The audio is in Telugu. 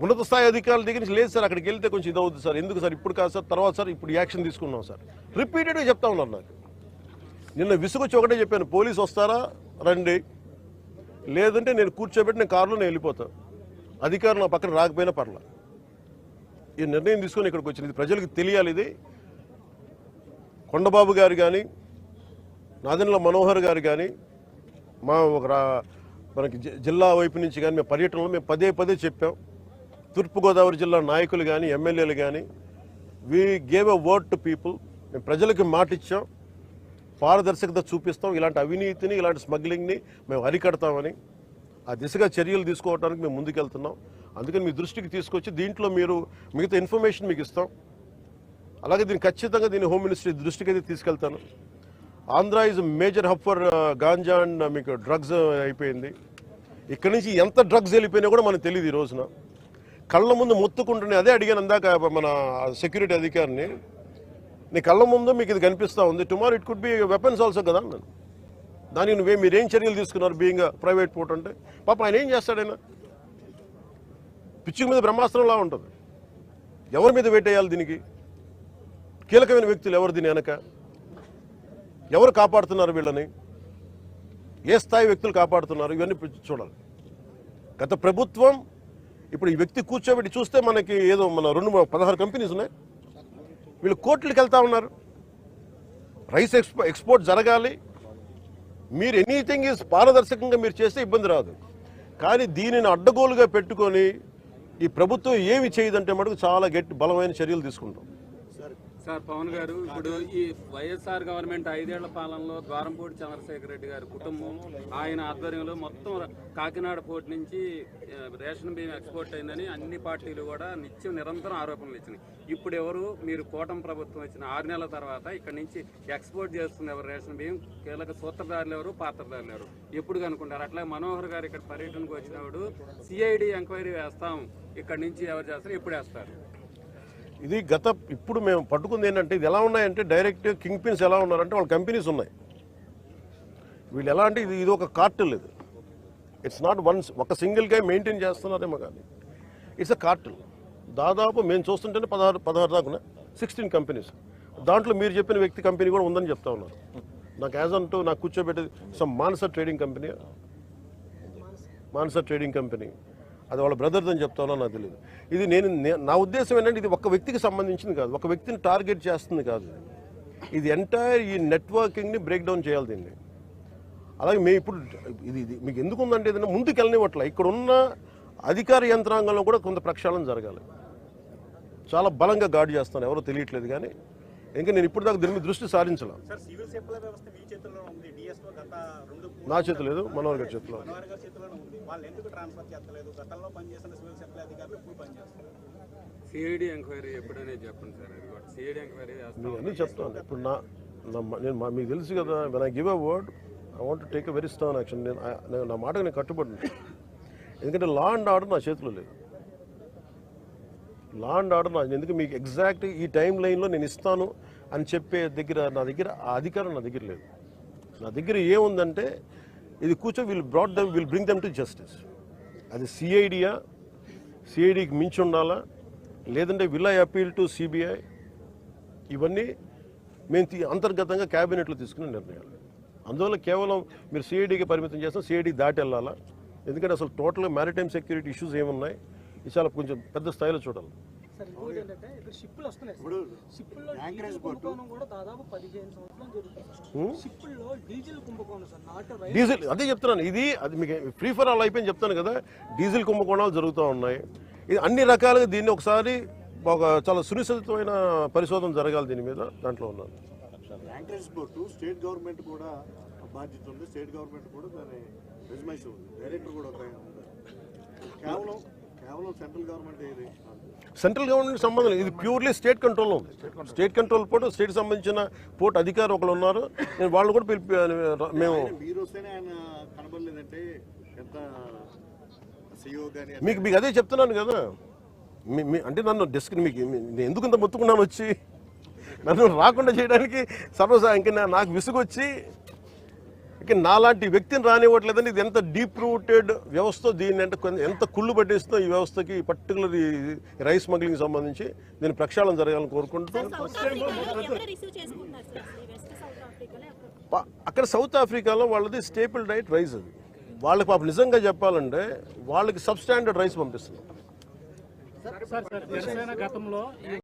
ఉన్నత స్థాయి అధికారుల దగ్గర నుంచి లేదు సార్ అక్కడికి వెళ్తే కొంచెం ఇది అవుతుంది సార్. ఎందుకు సార్? ఇప్పుడు కాదు సార్ తర్వాత సార్ ఇప్పుడు యాక్షన్ తీసుకున్నాం సార్. రిపీటెడ్గా చెప్తా ఉన్నారు నాకు. నిన్న విసుగొచ్చి ఒకటే చెప్పాను పోలీసు వస్తారా? రండి. లేదంటే నేను కూర్చోబెట్టి నేను కారులో నేను వెళ్ళిపోతాను అధికారులు నా పక్కన రాకపోయినా పర్లా. ఈ నిర్ణయం తీసుకొని ఇక్కడికి వచ్చింది. ఇది ప్రజలకు తెలియాలి ఇది. కొండబాబు గారు కానీ నాదెండ్ల మనోహర్ గారు కానీ మా ఒక రా- మనకి జిల్లా వైపు నుంచి కానీ మేము పర్యటనలో మేము పదే పదే చెప్పాం. తూర్పుగోదావరి జిల్లా నాయకులు కానీ ఎమ్మెల్యేలు కానీ we gave a word to people మేము ప్రజలకు మాట ఇచ్చాం పారదర్శకత చూపిస్తాం. ఇలాంటి అవినీతిని ఇలాంటి స్మగ్లింగ్ని మేము అరికడతామని ఆ దిశగా చర్యలు తీసుకోవడానికి మేము ముందుకెళ్తున్నాం. అందుకని మీ దృష్టికి తీసుకొచ్చి దీంట్లో మీరు మిగతా ఇన్ఫర్మేషన్ మీకు ఇస్తాం. అలాగే దీన్ని ఖచ్చితంగా దీన్ని హోమ్ మినిస్ట్రీ దృష్టికి అయితే తీసుకెళ్తాను. Andhra is major hub for ganja and మీకు డ్రగ్స్ uh, అయిపోయింది. ఇక్కడి నుంచి ఎంత డ్రగ్స్ వెళ్ళిపోయినా కూడా మనకు తెలియదు ఈ రోజున. కళ్ళ ముందు మొత్తుకుంటున్నాయి అదే అడిగాను అందాక మన సెక్యూరిటీ అధికారిని నీ కళ్ళ ముందు మీకు ఇది కనిపిస్తూ ఉంది. Tomorrow it could be weapons also కదా అన్నాను. దానికి నువ్వే మీరేం చర్యలు తీసుకున్నారు బీయింగ్ ప్రైవేట్ పోర్ట్ అంటే? పాప ఆయన ఏం చేస్తాడైనా పిచ్చుకు మీద బ్రహ్మాస్త్రంలా ఉంటుంది. ఎవరి మీద వేటేయాలి దీనికి? కీలకమైన వ్యక్తులు ఎవరు దీని వెనక? ఎవరు కాపాడుతున్నారు వీళ్ళని? ఏ స్థాయి వ్యక్తులు కాపాడుతున్నారు? ఇవన్నీ చూడాలి. గత ప్రభుత్వం ఇప్పుడు ఈ వ్యక్తి కూర్చోబెట్టి చూస్తే మనకి ఏదో మన రెండు పదహారు కంపెనీస్ ఉన్నాయి. వీళ్ళు కోర్టులకు వెళ్తా ఉన్నారు. రైస్ ఎక్స్పో ఎక్స్పోర్ట్ జరగాలి. మీరు ఎనీథింగ్ ఈజ్ పారదర్శకంగా మీరు చేస్తే ఇబ్బంది రాదు. కానీ దీనిని అడ్డగోలుగా పెట్టుకొని ఈ ప్రభుత్వం ఏమి చేయదంటే మటుకు చాలా గట్టి బలమైన చర్యలు తీసుకుంటాం. సార్ పవన్ గారు ఇప్పుడు ఈ వైఎస్ఆర్ గవర్నమెంట్ ఐదేళ్ళ పాలనలో ద్వారంపూడి చంద్రశేఖర్ రెడ్డి గారి కుటుంబం ఆయన ఆధ్వర్యంలో మొత్తం కాకినాడ పోర్టు నుంచి రేషన్ బియ్యం ఎక్స్పోర్ట్ అయిందని అన్ని పార్టీలు కూడా నిత్యం నిరంతరం ఆరోపణలు ఇచ్చినాయి. ఇప్పుడు ఎవరు మీరు కూటమి ప్రభుత్వం వచ్చిన ఆరు నెలల తర్వాత ఇక్కడ నుంచి ఎక్స్పోర్ట్ చేస్తుంది ఎవరు రేషన్ బియ్యం? కీలక సూత్రధారులు ఎవరు? పాత్రధారులు ఎవరు? ఎప్పుడు కనుక్కుంటారు? అట్లా మనోహర్ గారు ఇక్కడ పర్యటనకు వచ్చినప్పుడు సిఐడి ఎంక్వైరీ వేస్తాం ఇక్కడ నుంచి ఎవరు చేస్తారు? ఎప్పుడు వేస్తారు? ఇది గత ఇప్పుడు మేము పట్టుకుంది ఏంటంటే ఇది ఎలా ఉన్నాయంటే డైరెక్ట్ కింగ్ పిన్స్ ఎలా ఉన్నారంటే వాళ్ళ కంపెనీస్ ఉన్నాయి. వీళ్ళు ఎలా అంటే ఇది ఇది ఒక కార్టిల్ ఇది. ఇట్స్ నాట్ వన్స్ ఒక సింగిల్గా మెయింటైన్ చేస్తున్నారేమో కానీ ఇట్స్ అ కార్టిల్ దాదాపు మేము చూస్తుంటేనే పదహారు పదహారు దాకా సిక్స్టీన్ కంపెనీస్ దాంట్లో మీరు చెప్పిన వ్యక్తి కంపెనీ కూడా ఉందని చెప్తా ఉన్నారు. నాకు యాజ్ అంటూ నాకు కూర్చోబెట్టేది some Manasa trading company Manasa trading company అది వాళ్ళ బ్రదర్ది అని చెప్తానో నాకు తెలియదు ఇది నేను నా ఉద్దేశం ఏంటంటే ఇది ఒక వ్యక్తికి సంబంధించింది కాదు. ఒక వ్యక్తిని టార్గెట్ చేస్తుంది కాదు. ఇది ఎంటైర్ ఈ నెట్వర్కింగ్ని బ్రేక్ డౌన్ చేయాలి దీన్ని. అలాగే మేము ఇప్పుడు ఇది ఇది మీకు ఎందుకు ఉందంటే ఏదైనా ముందుకు వెళ్ళనివ్వట్లే. ఇక్కడ ఉన్న అధికార యంత్రాంగంలో కూడా కొంత ప్రక్షాళన జరగాలి. చాలా బలంగా గాడి చేస్తాను. ఎవరో తెలియట్లేదు కానీ ఇంకా నేను ఇప్పుడు దాకా దీని మీద దృష్టి సారించలే. సార్ సివిల్ సప్లై వ్యవస్థ మీ చేతుల్లో ఉంది. డిఎస్ఓ గత రెండు నా చేతిలో లేదు మనోహర్ గారి చేతిలో. సిఐడి ఎంక్వైరీ ఎప్పుడనే చెప్పండి సార్. అది కూడా సిఐడి ఎంక్వైరీ మీకు అన్నీ చెప్తాను. ఇప్పుడు నా నేను మా- మీకు తెలుసు కదా when I give a word I want take a very strong action నేను నా మాటకు నేను కట్టుబడి. ఎందుకంటే లా అండ్ ఆర్డర్ నా చేతిలో లేదు. లా అండ్ ఆర్డర్ ఎందుకు మీకు ఎగ్జాక్ట్ ఈ టైం లైన్లో నేను ఇస్తాను అని చెప్పే దగ్గర నా దగ్గర ఆ అధికారం నా దగ్గర లేదు. నా దగ్గర ఏముందంటే ఇది కూర్చో will brought them will bring them to justice అది సిఐడియా సిఐడికి మించి ఉండాలా? లేదంటే will I appeal to CBI ఇవన్నీ మేము అంతర్గతంగా క్యాబినెట్లో తీసుకునే నిర్ణయాలు. అందువల్ల కేవలం మీరు సిఐడికి పరిమితం చేస్తాం సిఐడికి దాటి వెళ్ళాలా? ఎందుకంటే అసలు టోటల్గా మ్యారిటైమ్ సెక్యూరిటీ ఇష్యూస్ ఏమున్నాయి? చాలా కొంచెం పెద్ద స్థాయిలో చూడాలి. డీజిల్ కుంభకోణం కూడా దాదాపు పదిహేను సంవత్సరాలు జరుగుతుంది షిప్పుల్లో డీజిల్ కుంభకోణం సార్ నాట్ రైట్ డీజిల్ అదే చెప్తున్నాను ఇది అది మీకు ఫ్రీ ఫర్ ఆల్ అయిపోయింది చెప్తాను కదా డీజిల్ కుంభకోణాలు జరుగుతూ ఉన్నాయి. ఇది అన్ని రకాలుగా దీన్ని ఒకసారి ఒక చాలా సునిశ్చితమైన పరిశోధన జరగాలి దీని మీద దాంట్లో ఉన్నాను యాంకరేజ్ పోర్టు స్టేట్ గవర్నమెంట్ కూడా బాధ్యత ఉంది స్టేట్ గవర్నమెంట్ కూడా దాని రెజ్యుమేషన్ ఉంది డైరెక్టర్ కూడా కేవలం సెంట్రల్ గవర్నమెంట్ ఏది సెంట్రల్ గవర్నమెంట్ సంబంధం లేదు. ఇది ప్యూర్లీ స్టేట్ కంట్రోల్లో ఉంది. State control. పోర్టు స్టేట్ సంబంధించిన పోర్ట్ అధికారి ఒకరు ఉన్నారు. నేను వాళ్ళు కూడా పిలిపి మేము మీకు మీకు అదే చెప్తున్నాను కదా. మీ- అంటే నన్ను డెస్క్ మీకు నేను ఎందుకు ఇంత మొత్తుకున్నాను వచ్చి? నన్ను రాకుండా చేయడానికి సర్వసా ఇంకా నాకు విసుగొచ్చి ఇక నాలాంటి వ్యక్తిని రానివ్వట్లేదని ఇది ఎంత డీప్ రూటెడ్ వ్యవస్థ దీన్ని అంటే కొంచెం ఎంత కుళ్ళు పట్టేస్తుందో ఈ వ్యవస్థకి పర్టికులర్ ఈ రైస్ స్మగ్లింగ్ సంబంధించి దీని ప్రక్షాళన జరగాలని కోరుకుంటూ అక్కడ సౌత్ ఆఫ్రికాలో వాళ్ళది స్టేపుల్ డైట్ రైస్ అది వాళ్ళకి పాప నిజంగా చెప్పాలంటే వాళ్ళకి సబ్ స్టాండర్డ్ రైస్ పంపిస్తున్నారు జనసేన గతంలో ఈ